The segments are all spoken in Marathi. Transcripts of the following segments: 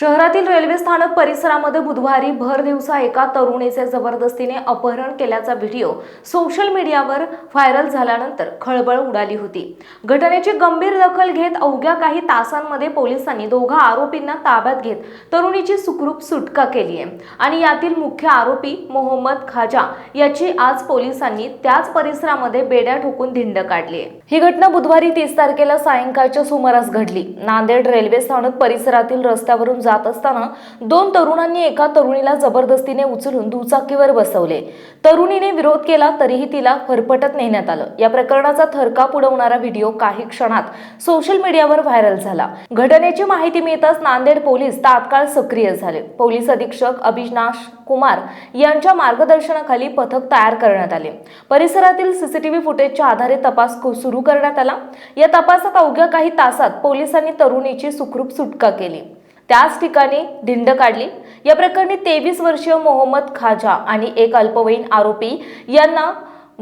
शहरातील रेल्वे स्थानक परिसरामध्ये बुधवारी भर दिवसा एका तरुणीचे जबरदस्तीने अपहरण केल्याचा व्हिडिओ सोशल मीडियावर व्हायरल झाल्यानंतर खळबळ उडाली होती. घटनेची गंभीर दखल घेत अवघ्या काही तासांमध्ये पोलिसांनी दोघा आरोपींना ताब्यात घेत तरुणीची सुखरूप सुटका केली आहे. आणि यातील मुख्य आरोपी मोहम्मद खाजा याची आज पोलिसांनी त्याच परिसरामध्ये बेड्या ठोकून धिंड काढली आहे. ही घटना बुधवारी तीस तारखेला सायंकाळच्या सुमारास घडली. नांदेड रेल्वे स्थानक परिसरातील रस्त्यावरून जात असताना दोन तरुणांनी एका तरुणीला जबरदस्तीने उचलून दुचाकीवर बसवले. तरुणीने विरोध केला तरीही तिला फरफटत नेण्यात आलं. या प्रकरणाचा थरकाप उडवणारा व्हिडिओ काही क्षणात सोशल मीडियावर व्हायरल झाला. घटनेची माहिती मिळताच नांदेड पोलीस तात्काळ सक्रिय झाले. पोलीस अधीक्षक अभिनाश कुमार यांच्या मार्गदर्शनाखाली पथक तयार करण्यात आले. परिसरातील सीसीटीव्ही फुटेजच्या आधारे तपास सुरू करण्यात आला. या तपासात अवघ्या काही तासात पोलिसांनी तरुणीची सुखरूप सुटका केली. त्याच ठिकाणी धिंड काढली. या प्रकरणी तेवीस वर्षीय मोहम्मद खाजा आणि एक अल्पवयीन आरोपी यांना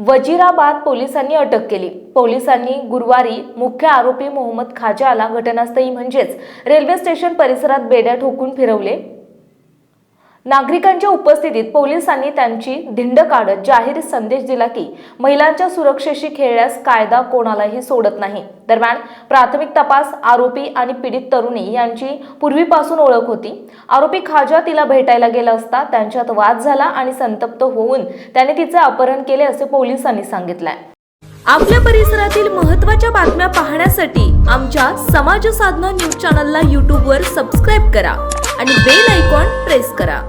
वजिराबाद पोलिसांनी अटक केली. पोलिसांनी गुरुवारी मुख्य आरोपी मोहम्मद खाजाला घटनास्थळी म्हणजेच रेल्वे स्टेशन परिसरात बेड्या ठोकून फिरवले. नागरिकांच्या उपस्थितीत पोलिसांनी त्यांची धिंड काढत जाहीर संदेश दिला की महिलांच्या सुरक्षेशी खेळल्यास कायदा कोणालाही सोडत नाही. दरम्यान प्राथमिक तपास आरोपी आणि पीडित तरुणी यांची पूर्वीपासून ओळख होती. आरोपी खाजा तिला भेटायला गेला असता त्यांच्यात वाद झाला आणि संतप्त होऊन त्याने तिचे अपहरण केले असे पोलिसांनी सांगितलंय. आपल्या परिसरातील महत्त्वाच्या बातम्या पाहण्यासाठी आमच्या समाज साधना न्यूज चॅनलला यूट्यूबवर सबस्क्राईब करा आणि बेल आयकॉन प्रेस करा.